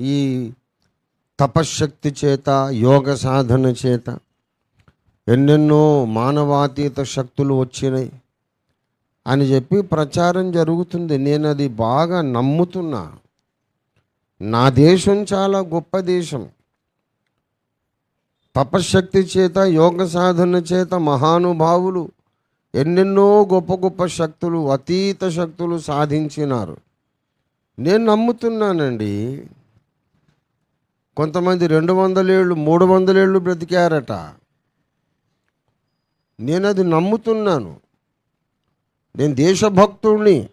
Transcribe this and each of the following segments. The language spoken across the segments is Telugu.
ఈ తపశ్శక్తి చేత యోగ సాధన చేత ఎన్నెన్నో మానవాతీత శక్తులు వచ్చినాయి అని చెప్పి ప్రచారం జరుగుతుంది. నేను అది బాగా నమ్ముతున్నా. నా దేశం చాలా గొప్ప దేశం. తపశ్శక్తి చేత యోగ సాధన చేత మహానుభావులు ఎన్నెన్నో గొప్ప గొప్ప శక్తులు అతీత శక్తులు సాధించినారు. నేను నమ్ముతున్నానండి కొంతమంది రెండు వందలేళ్ళు మూడు వందలేళ్ళు బ్రతికారట. నేను అది నమ్ముతున్నాను. నేను దేశభక్తుడిని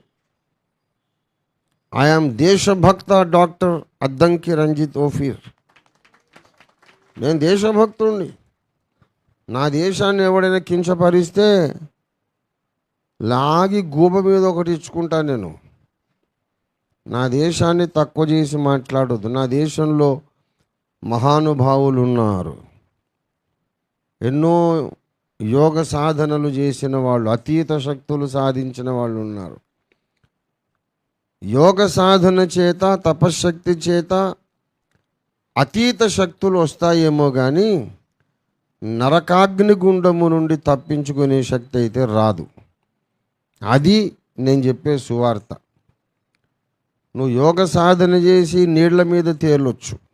ఐఆమ్ దేశభక్త డాక్టర్ అద్దంకి రంజిత్ ఓఫీర్. నేను దేశభక్తుడిని నా దేశాన్ని ఎవడైనా కించపరిస్తే లాగి గూబ మీద ఒకటి ఇచ్చుకుంటా నేను. నా దేశాన్ని తక్కువ చేసి మాట్లాడొద్దు. నా దేశంలో మహానుభావులు ఉన్నారు ఎన్నో యోగ సాధనలు చేసిన వాళ్ళు అతీత శక్తులు సాధించిన వాళ్ళు ఉన్నారు. యోగ సాధన చేత తపశ్శక్తి చేత అతీత శక్తులు వస్తాయేమో కానీ నరకాగ్ని గుండము నుండి తప్పించుకునే శక్తి అయితే రాదు. అది నేను చెప్పే సువార్త. నువ్వు యోగ సాధన చేసి నీళ్ళ మీద తేలొచ్చు.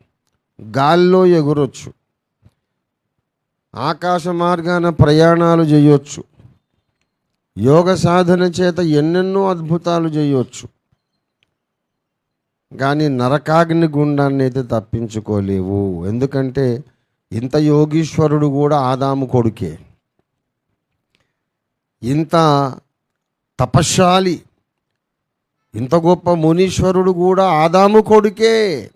గాల్లో ఎగురొచ్చు. ఆకాశ మార్గాన ప్రయాణాలు చేయొచ్చు యోగ సాధన చేత ఎన్నెన్నో అద్భుతాలు చేయొచ్చు కానీ నరకాగ్ని గుండాన్ని అయితే తప్పించుకోలేవు. ఎందుకంటే ఇంత యోగీశ్వరుడు కూడా ఆదాము కొడుకే. ఇంత తపశాలి ఇంత గొప్ప మునీశ్వరుడు కూడా ఆదాము కొడుకే.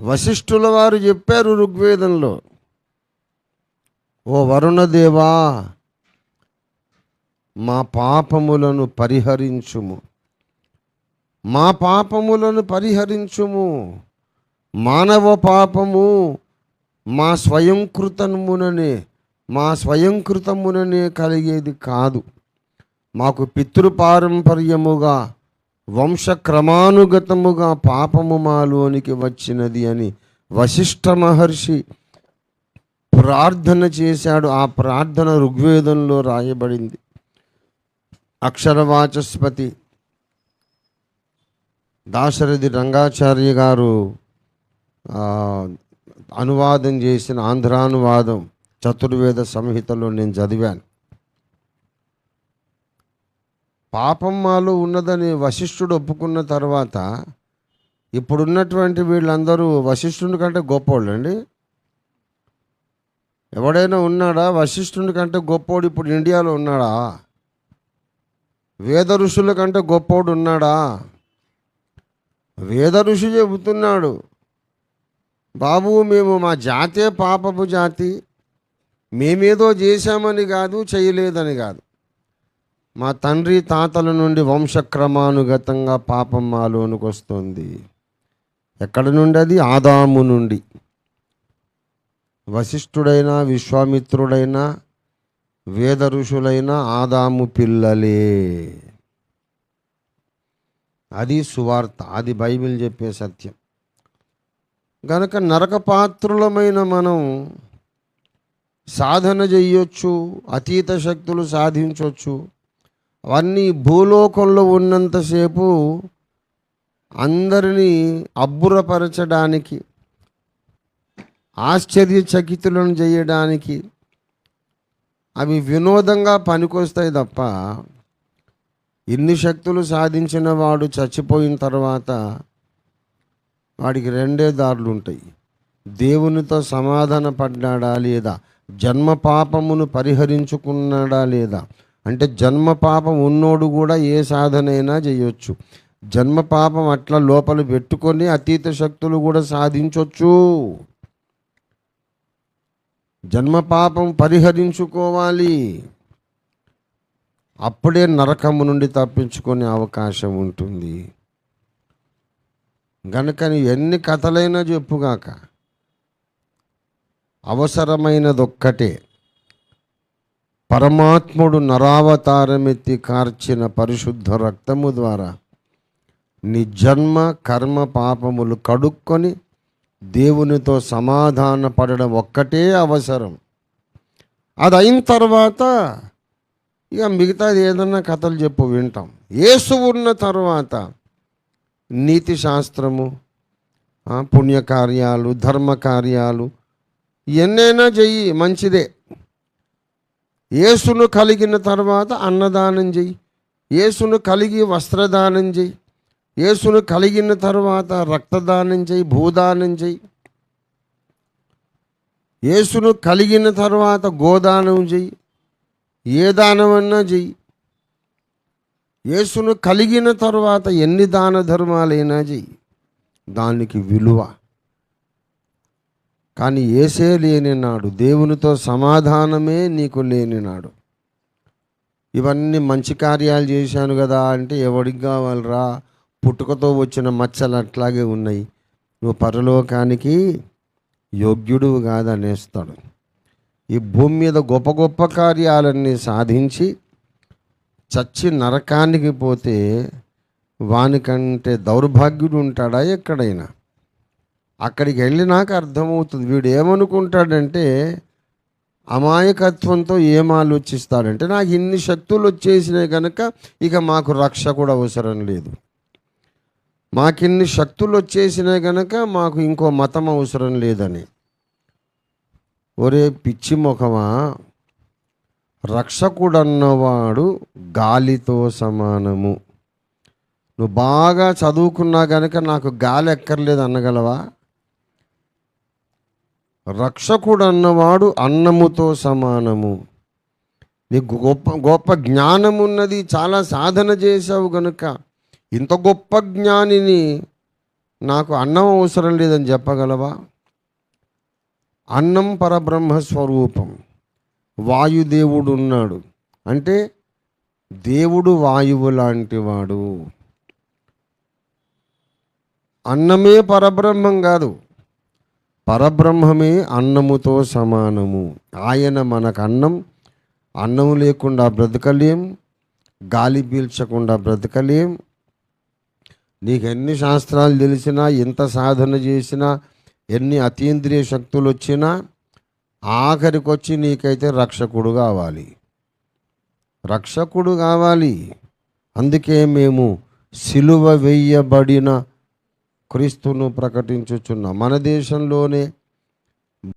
వశిష్ఠుల వారు చెప్పారు ఋగ్వేదంలో ఓ వరుణదేవా మా పాపములను పరిహరించుము. మా పాపములను పరిహరించుము. మానవ పాపము మా స్వయంకృతముననే మా స్వయంకృతముననే కలిగేది కాదు. మాకు పితృపారంపర్యముగా వంశక్రమానుగతముగా పాపము మాలోనికి వచ్చినది అని వశిష్ఠ మహర్షి ప్రార్థన చేశాడు. ఆ ప్రార్థన ఋగ్వేదంలో రాయబడింది. అక్షరవాచస్పతి దాశరథి రంగాచార్య గారు అనువాదం చేసిన ఆంధ్రానువాదం చతుర్వేద సంహితలో నేను చదివాను. పాపం మాలో ఉన్నదని వశిష్ఠుడు ఒప్పుకున్న తర్వాత ఇప్పుడున్నటువంటి వీళ్ళందరూ వశిష్ఠుని కంటే గొప్పోళ్ళు అండి ఎవడైనా ఉన్నాడా? వశిష్ఠుని కంటే గొప్పోడు ఇప్పుడు ఇండియాలో ఉన్నాడా? వేద ఋషుల కంటే గొప్పోడు ఉన్నాడా? వేద ఋషి చెబుతున్నాడు బాబు మేము మా జాతే పాపపు జాతి మేమేదో చేశామని కాదు చేయలేదని కాదు. మా తండ్రి తాతల నుండి వంశక్రమానుగతంగా పాపం మాలోనికి వస్తుంది. ఎక్కడి నుండి అది? ఆదాము నుండి. వశిష్ఠుడైనా విశ్వామిత్రుడైనా వేద ఋషులైన ఆదాము పిల్లలే. అది సువార్త అది బైబిల్ చెప్పే సత్యం. గనక నరకపాత్రులమైన మనం సాధన చెయ్యొచ్చు అతీత శక్తులు సాధించవచ్చు అవన్నీ భూలోకంలో ఉన్నంతసేపు అందరినీ అబ్బురపరచడానికి ఆశ్చర్యచకితులను చేయడానికి అవి వినోదంగా పనికొస్తాయి తప్ప ఇన్ని శక్తులు సాధించిన వాడు చచ్చిపోయిన తర్వాత వాడికి రెండే దారులు ఉంటాయి. దేవునితో సమాధాన పడ్డాడా లేదా? జన్మ పాపమును పరిహరించుకున్నాడా లేదా? అంటే జన్మ పాపం ఉన్నోడు కూడా ఏ సాధనైనా చేయొచ్చు. జన్మ పాపం అట్లా లోపల పెట్టుకొని అతీత శక్తులు కూడా సాధించవచ్చు జన్మ పాపం పరిహరించుకోవాలి. అప్పుడే నరకము నుండి తప్పించుకునే అవకాశం ఉంటుంది. గనుక ఎన్ని కథలైనా చెప్పుగాక అవసరమైనదొక్కటే. పరమాత్ముడు నరావతారమెత్తి కార్చిన పరిశుద్ధ రక్తము ద్వారా నీ జన్మ కర్మ పాపములు కడుక్కొని దేవునితో సమాధాన పడడం ఒక్కటే అవసరం. అది అయిన తర్వాత ఇక మిగతాది ఏదన్నా కథలు చెప్పు వింటాం. యేసు ఉన్న తర్వాత నీతి శాస్త్రము పుణ్యకార్యాలు ధర్మ కార్యాలు ఎన్నైనా చెయ్యి మంచిదే. యేసును కలిగిన తర్వాత అన్నదానం చెయ్యి. యేసును కలిగి వస్త్రదానం చెయ్యి. యేసును కలిగిన తర్వాత రక్తదానం చేయి భూదానం చేయి యేసును కలిగిన తర్వాత గోదానం చేయి ఏ దానమన్నా చెయ్యి. యేసును కలిగిన తర్వాత ఎన్ని దాన ధర్మాలైనా చెయ్యి. దానికి విలువ. కానీ ఏసే లేని నాడు దేవునితో సమాధానమే నీకు లేని నాడు ఇవన్నీ మంచి కార్యాలు చేశాను కదా అంటే ఎవడికి కావాలరా? పుట్టుకతో వచ్చిన మచ్చలు అట్లాగే ఉన్నాయి. నువ్వు పరలోకానికి యోగ్యుడు కాదనేస్తాడు. ఈ భూమి మీద గొప్ప గొప్ప కార్యాలన్నీ సాధించి చచ్చి నరకానికి పోతే వానికంటే దౌర్భాగ్యుడు ఉంటాడా ఎక్కడైనా? అక్కడికి వెళ్ళినాక అర్థమవుతుంది. వీడు ఏమనుకుంటాడంటే అమాయకత్వంతో ఏం ఆలోచిస్తాడంటే నాకు ఇన్ని శక్తులు వచ్చేసినాయి కనుక ఇక మాకు రక్ష కూడా అవసరం లేదు. మాకిన్ని శక్తులు వచ్చేసినాయి కనుక మాకు ఇంకో మతం అవసరం లేదని. ఒరే పిచ్చి ముఖమా రక్షకుడన్నవాడు గాలితో సమానము. నువ్వు బాగా చదువుకున్నా కనుక నాకు గాలి ఎక్కర్లేదు అనగలవా రక్షకుడు అన్నవాడు అన్నముతో సమానము. నీకు గొప్ప గొప్ప జ్ఞానం ఉన్నది చాలా సాధన చేసావు గనుక ఇంత గొప్ప జ్ఞానిని నాకు అన్నం అవసరం లేదని చెప్పగలవా? అన్నం పరబ్రహ్మ స్వరూపం. వాయుదేవుడు ఉన్నాడు అంటే దేవుడు వాయువు లాంటివాడు అన్నమే పరబ్రహ్మం కాదు పరబ్రహ్మమే అన్నముతో సమానము. ఆయన మనకు అన్నం అన్నం లేకుండా బ్రతకలేం గాలి పీల్చకుండా బ్రతకలేం. నీకు ఎన్ని శాస్త్రాలు తెలిసినా ఎంత సాధన చేసినా ఎన్ని అతీంద్రియ శక్తులు వచ్చినా ఆఖరికి వచ్చి నీకైతే రక్షకుడు కావాలి. రక్షకుడు కావాలి. అందుకే మేము సిలువ వేయబడిన క్రీస్తును ప్రకటించుచున్న. మన దేశంలోనే